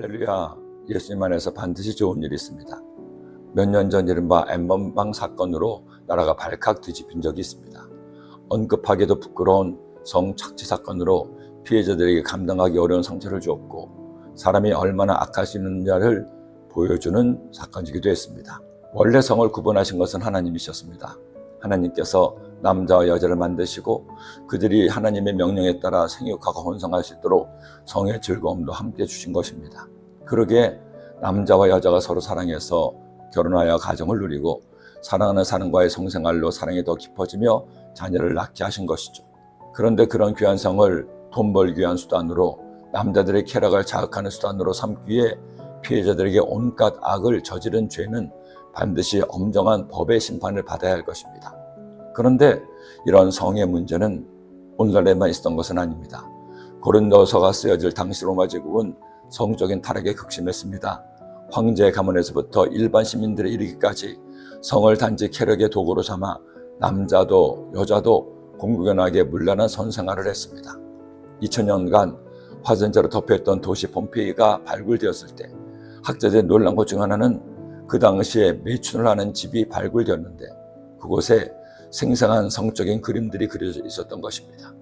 할렐루야. 예수님 안에서 반드시 좋은 일이 있습니다. 몇 년 전 이른바 엠번방 사건으로 나라가 발칵 뒤집힌 적이 있습니다. 언급하기도 부끄러운 성착취 사건으로 피해자들에게 감당하기 어려운 상처를 주었고 사람이 얼마나 악할 수 있느냐를 보여주는 사건이기도 했습니다. 원래 성을 구분하신 것은 하나님이셨습니다. 하나님께서 남자와 여자를 만드시고 그들이 하나님의 명령에 따라 생육하고 혼성할 수 있도록 성의 즐거움도 함께 주신 것입니다. 그러기에 남자와 여자가 서로 사랑해서 결혼하여 가정을 누리고 사랑하는 사람과의 성생활로 사랑이 더 깊어지며 자녀를 낳게 하신 것이죠. 그런데 그런 귀한 성을 돈 벌기 위한 수단으로 남자들의 쾌락을 자극하는 수단으로 삼기에 피해자들에게 온갖 악을 저지른 죄는 반드시 엄정한 법의 심판을 받아야 할 것입니다. 그런데 이런 성의 문제는 오늘날에만 있었던 것은 아닙니다. 고린도서가 쓰여질 당시 로마 제국은 성적인 타락에 극심했습니다. 황제 가문에서부터 일반 시민들에 이르기까지 성을 단지 쾌락의 도구로 삼아 남자도 여자도 공공연하게 물란한 선생활을 했습니다. 2000년간 화전자로 덮여있던 도시 폼페이가 발굴되었을 때 학자들의 놀란 것 중 하나는 그 당시에 매춘을 하는 집이 발굴되었는데 그곳에 생생한 성적인 그림들이 그려져 있었던 것입니다.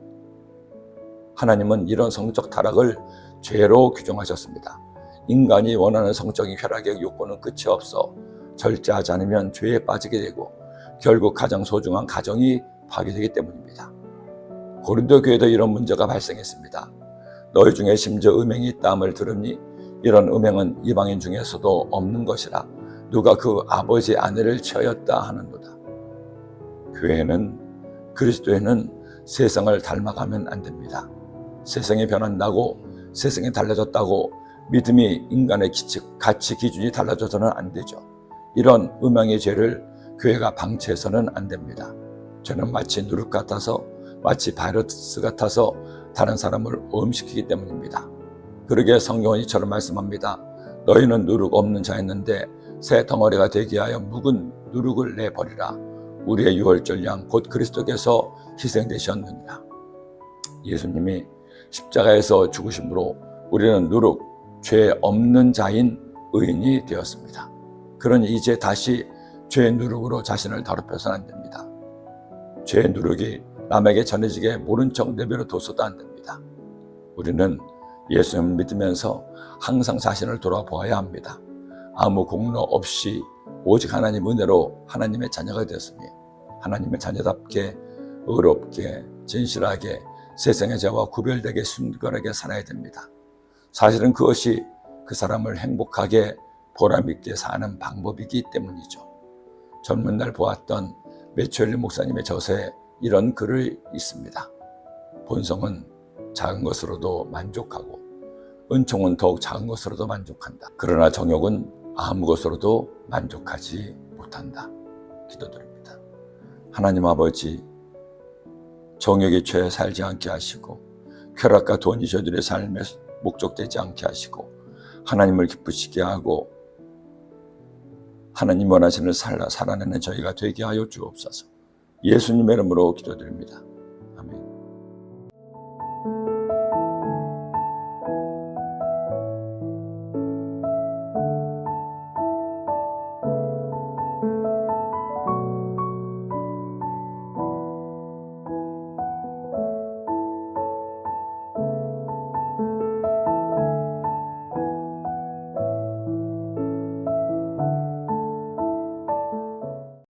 하나님은 이런 성적 타락을 죄로 규정하셨습니다. 인간이 원하는 성적인 쾌락의 욕구는 끝이 없어 절제하지 않으면 죄에 빠지게 되고 결국 가장 소중한 가정이 파괴되기 때문입니다. 고린도 교회도 이런 문제가 발생했습니다. 너희 중에 심지어 음행이 있다함을 들으니 이런 음행은 이방인 중에서도 없는 것이라 누가 그 아버지 아내를 취하였다 하는도다. 교회는 그리스도에는 세상을 닮아가면 안 됩니다. 세상이 변한다고 세상이 달라졌다고 믿음이 인간의 기치, 가치 기준이 달라져서는 안 되죠. 이런 음양의 죄를 교회가 방치해서는 안 됩니다. 죄는 마치 누룩 같아서 마치 바이러스 같아서 다른 사람을 오염시키기 때문입니다. 그러게 성경은 이처럼 말씀합니다. 너희는 누룩 없는 자였는데 새 덩어리가 되게 하여 묵은 누룩을 내버리라. 우리의 유월절 양 곧 그리스도께서 희생되셨느니라. 예수님이 십자가에서 죽으심으로 우리는 누룩, 죄 없는 자인 의인이 되었습니다. 그러니 이제 다시 죄의 누룩으로 자신을 더럽혀서는 안 됩니다. 죄의 누룩이 남에게 전해지게 모른 척 내버려 둬서도 안 됩니다. 우리는 예수님을 믿으면서 항상 자신을 돌아보아야 합니다. 아무 공로 없이 오직 하나님 은혜로 하나님의 자녀가 되었으니 하나님의 자녀답게 의롭게 진실하게 세상의 죄와 구별되게 순결하게 살아야 됩니다. 사실은 그것이 그 사람을 행복하게 보람있게 사는 방법이기 때문이죠. 젊은 날 보았던 매철리 목사님의 저서에 이런 글을 있습니다. 본성은 작은 것으로도 만족하고 은총은 더욱 작은 것으로도 만족한다. 그러나 정욕은 아무 것으로도 만족하지 못한다. 기도드립니다. 하나님 아버지, 정욕의 죄에 살지 않게 하시고 쾌락과 돈이 저들의 삶에 목적되지 않게 하시고 하나님을 기쁘시게 하고 하나님 원하시는 살아 살아내는 저희가 되게 하여 주옵소서. 예수님의 이름으로 기도드립니다.